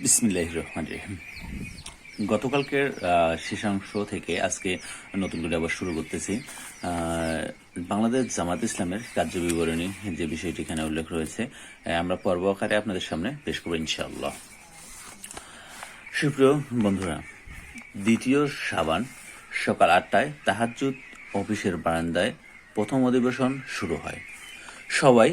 বিসমিল্লাহ রহমান রহিম। গতকালকের শেষাংশ থেকে আজকে নতুন করে আবার শুরু করতেছি। বাংলাদেশ জামাত ইসলামের কার্য বিবরণী যে বিষয়টি এখানে উল্লেখ রয়েছে আমরা পর্ব আকারে আপনাদের সামনে পেশ করব ইনশাআল্লাহ। সুপ্রিয় বন্ধুরা, দ্বিতীয় সাবান সকাল আটটায় তাহাজ্জুদ অফিসের বারান্দায় প্রথম অধিবেশন শুরু হয়। সবাই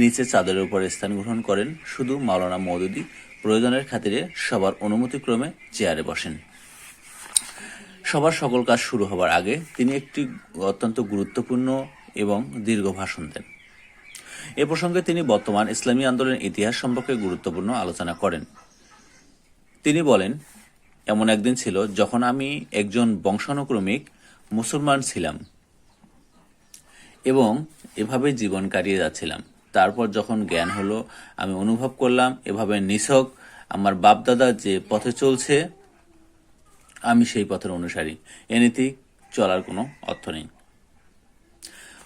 নিচে চাঁদের উপর স্থান গ্রহণ করেন, শুধু মাওলানা মৌদুদি প্রয়োজনের খাতিরে সবার অনুমতিক্রমে চেয়ারে বসেন। সবার সকল কাজ শুরু হবার আগে তিনি একটি অত্যন্ত গুরুত্বপূর্ণ এবং দীর্ঘ ভাষণ দেন। এ প্রসঙ্গে তিনি বর্তমান ইসলামী আন্দোলনের ইতিহাস সম্পর্কে গুরুত্বপূর্ণ আলোচনা করেন। তিনি বলেন, এমন একদিন ছিল যখন আমি একজন বংশানুক্রমিক মুসলমান ছিলাম এবং এভাবে জীবন কাটিয়ে যাচ্ছিলাম। তারপর যখন জ্ঞান হলো, আমি অনুভব করলাম, এভাবে নিছক, আমার বাপ বাপদাদা যে পথে চলছে, আমি সেই পথের অনুসারী। এ নীতি চলার কোনো অর্থ নেই।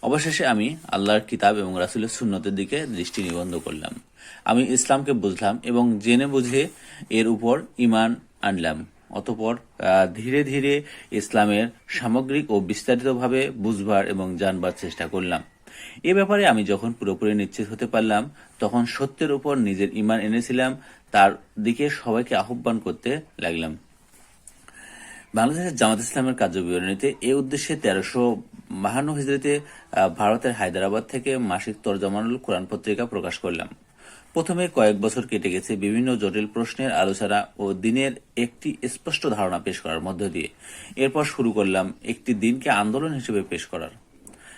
অবশেষে আমি আল্লাহর কিতাব এবং রাসুলের সুন্নতের দিকে দৃষ্টি নিবন্ধ করলাম। আমি ইসলামকে বুঝলাম এবং জেনে বুঝে এর উপর ইমান আনলাম। অতপর ধীরে ধীরে ইসলামের সামগ্রিক ও বিস্তারিতভাবে বুঝবার এবং জানবার চেষ্টা করলাম। এ ব্যাপারে আমি যখন পুরোপুরি নিশ্চিত হতে পারলাম, তখন সত্যের উপর নিজের ইমান এনেছিলাম, তার দিকে সবাইকে আহ্বান করতে লাগলাম। বাংলাদেশের জামাত ইসলামের কার্যবিবরণীতে এ উদ্দেশ্যে তেরোশো বাহান্ন হিজড়িতে ভারতের হায়দ্রাবাদ থেকে মাসিক তরজমানুল কোরআন পত্রিকা প্রকাশ করলাম। প্রথমে কয়েক বছর কেটে গেছে বিভিন্ন জটিল প্রশ্নের আলোচনা ও দিনের একটি স্পষ্ট ধারণা পেশ করার মধ্য দিয়ে। এরপর শুরু করলাম একটি দিনকে আন্দোলন হিসেবে পেশ করার।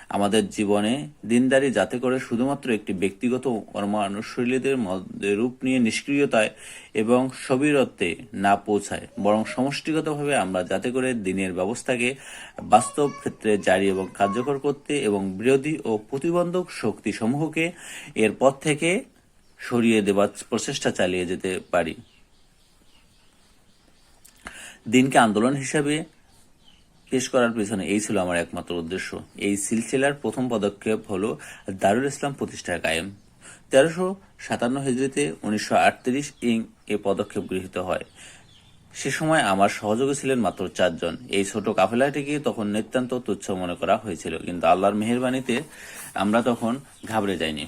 আমাদের জীবনে দিনদারি যাতে করে শুধুমাত্র একটি ব্যক্তিগত কর্মানুশীলীদের মধ্যে রূপ নিয়ে নিষ্ক্রিয়তায় এবং সবিরত্বে না পৌঁছায়, বরং সমষ্টিগতভাবে আমরা যাতে করে দিনের ব্যবস্থাকে বাস্তব ক্ষেত্রে জারি এবং কার্যকর করতে এবং বিরোধী ও প্রতিবন্ধক শক্তি সমূহকে এর পথ থেকে সরিয়ে দেবার প্রচেষ্টা চালিয়ে যেতে পারি। দিনকে আন্দোলন হিসাবে পেশ করার পেছনে এই ছিল আমার একমাত্র উদ্দেশ্য। এই সিলসিলার প্রথম পদক্ষেপ হল দারুল ইসলাম প্রতিষ্ঠার কায়েম। তেরোশো সাতান্ন হিজড়িতে উনিশশো আটত্রিশ ইং এ পদক্ষেপ গৃহীত হয়। সে সময় আমার সহযোগী ছিলেন মাত্র চারজন। এই ছোট কাফেলাটিকে তখন নিতান্ত তুচ্ছ মনে করা হয়েছিল, কিন্তু আল্লাহর মেহেরবানিতে আমরা তখন ঘাবড়ে যাইনি।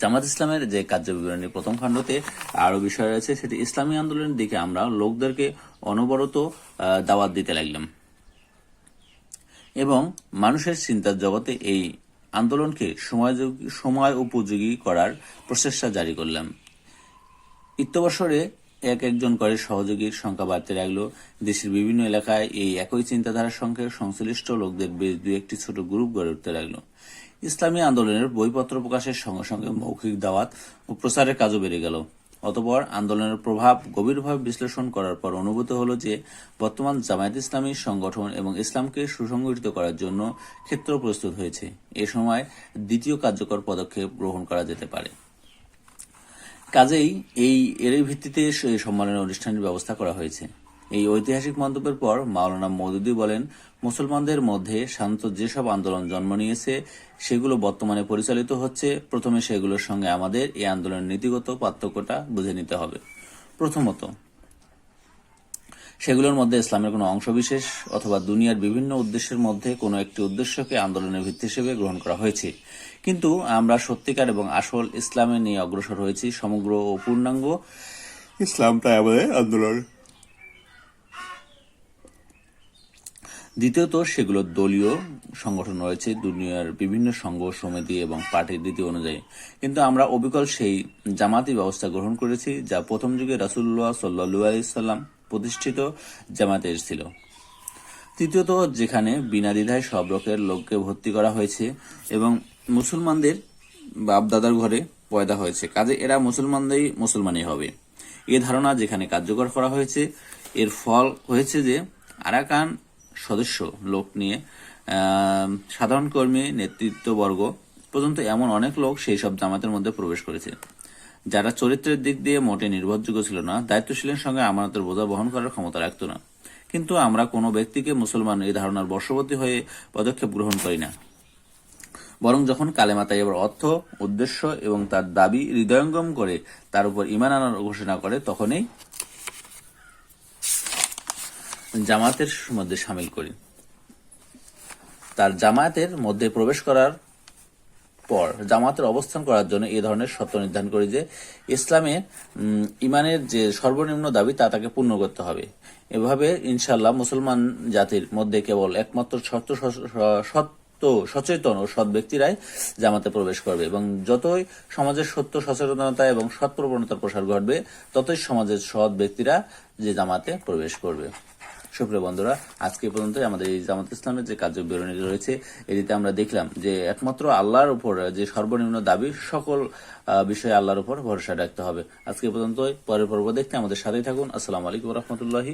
জামাত ইসলামের যে কার্য বিবরণী প্রথম খণ্ডতে আরও বিষয় রয়েছে, সেটি ইসলামী আন্দোলনের দিকে আমরা লোকদেরকে অনবরত দাওয়াত দিতে লাগলাম। এবং মানুষের চিন্তার জগতে এই আন্দোলনকে সময় উপযোগী করার প্রচেষ্টা জারি করলাম। ইত্যবসরে এক একজন করে সহযোগীর সংখ্যা বাড়তে লাগল। দেশের বিভিন্ন এলাকায় এই একই চিন্তাধারার সঙ্গে সংশ্লিষ্ট লোকদের বেশ দু একটি ছোট গ্রুপ গড়ে উঠতে লাগল। ইসলামী আন্দোলনের বইপত্র প্রকাশের সঙ্গে সঙ্গে মৌখিক দাওয়াত ও প্রচারের কাজও বেড়ে গেল। অতপর আন্দোলনের প্রভাব গভীরভাবে বিশ্লেষণ করার পর অনুভূত হলো যে বর্তমান জামায়াত ইসলামী সংগঠন এবং ইসলামকে সুসংগঠিত করার জন্য ক্ষেত্র প্রস্তুত হয়েছে। এ সময় দ্বিতীয় কার্যকর পদক্ষেপ গ্রহণ করা যেতে পারে। কাজেই এই এর ভিত্তিতে সম্মানের অনুষ্ঠানের ব্যবস্থা করা হয়েছে। এই ঐতিহাসিক মন্তব্যের পর মাওলানা মৌদুদি বলেন, মুসলমানদের মধ্যে শান্ত যেসব আন্দোলন জন্ম নিয়েছে, সেগুলো বর্তমানে পরিচালিত হচ্ছে। প্রথমে সেগুলোর সঙ্গে আমাদের এই আন্দোলনের নীতিগত পার্থক্যটা বুঝে নিতে হবে। প্রথমত, সেগুলোর মধ্যে ইসলামের কোনো অংশবিশেষ অথবা দুনিয়ার বিভিন্ন উদ্দেশ্যের মধ্যে কোনো একটি উদ্দেশ্যকে আন্দোলনের ভিত্তি হিসেবে গ্রহণ করা হয়েছে। কিন্তু আমরা সত্যিকার এবং আসল ইসলামে নিয়ে অগ্রসর হয়েছি সমগ্র ও পূর্ণাঙ্গ ইসলামটাই আমাদের আন্দোলন। দ্বিতীয়ত, সেগুলো দলীয় সংগঠন রয়েছে, দুনিয়ার বিভিন্ন সংঘ সমিতি এবং পার্টির রীতি অনুযায়ী। কিন্তু আমরা অবিকল সেই জামাতি ব্যবস্থা গ্রহণ করেছি, যা প্রথম যুগে রাসুল্লাহ সাল্লু আলাইসাল্লাম প্রতিষ্ঠিত জামাতের ছিল। তৃতীয়ত, যেখানে বিনা দ্বিধায় সব রকের লোককে ভর্তি করা হয়েছে এবং মুসলমানদের বাপদাদার ঘরে পয়দা হয়েছে। কাজে এরা মুসলমানদেরই মুসলমানই হবে। এ ধারণা যেখানে কার্যকর করা হয়েছে, এর ফল হয়েছে যে আরাকান সদস্য লোক নিয়ে সাধারণ কর্মী, নেতৃত্ববর্গ পর্যন্ত এমন অনেক লোক সেই সব জামাতের মধ্যে প্রবেশ করেছে। যারা চরিত্রের দিক দিয়ে মোটে নির্ভরযোগ্য ছিল না, দায়িত্বশীলের সঙ্গে আমানতের বোঝা বহন করার ক্ষমতা রাখত না। কিন্তু আমরা কোনো ব্যক্তিকে মুসলমান এই ধারণার বশবর্তী হয়ে পদক্ষেপ গ্রহণ করি না। বরং যখন কালেমা তাইবার অর্থ, উদ্দেশ্য এবং তার দাবি হৃদয়ঙ্গম করে তার উপর ইমান আনার ঘোষণা করে, তখনই জামাতের মধ্যে সামিল করি। তার জামায়াতের মধ্যে প্রবেশ করার পর জামাতের অবস্থান করার জন্য এই ধরনের শর্ত নির্ধারণ করি যে, ইসলামে ইমানের যে সর্বনিম্ন দাবি তা তাকে পূর্ণ করতে হবে। এভাবে ইনশাল্লাহ মুসলমান জাতির মধ্যে কেবল একমাত্র সত্য সত্য সচেতন ও সৎ ব্যক্তিরাই জামাতে প্রবেশ করবে এবং যতই সমাজের সত্য, সচেতনতা এবং সৎ প্রবণতার প্রসার ঘটবে, ততই সমাজের সৎ ব্যক্তিরা যে জামাতে প্রবেশ করবে। সুপ্রিয় বন্ধুরা, আজকে পর্যন্ত আমাদের এই জামাত ইসলামের যে কার্য বিবরণী রয়েছে, এটিতে আমরা দেখলাম যে একমাত্র আল্লাহর উপর যে সর্বনিম্ন দাবি, সকল বিষয়ে আল্লাহর উপর ভরসা রাখতে হবে। আজকে পর্যন্ত পরের পর্ব দেখতে আমাদের সাথেই থাকুন। আসসালাম আলাইকুম রহমতুল্লাহি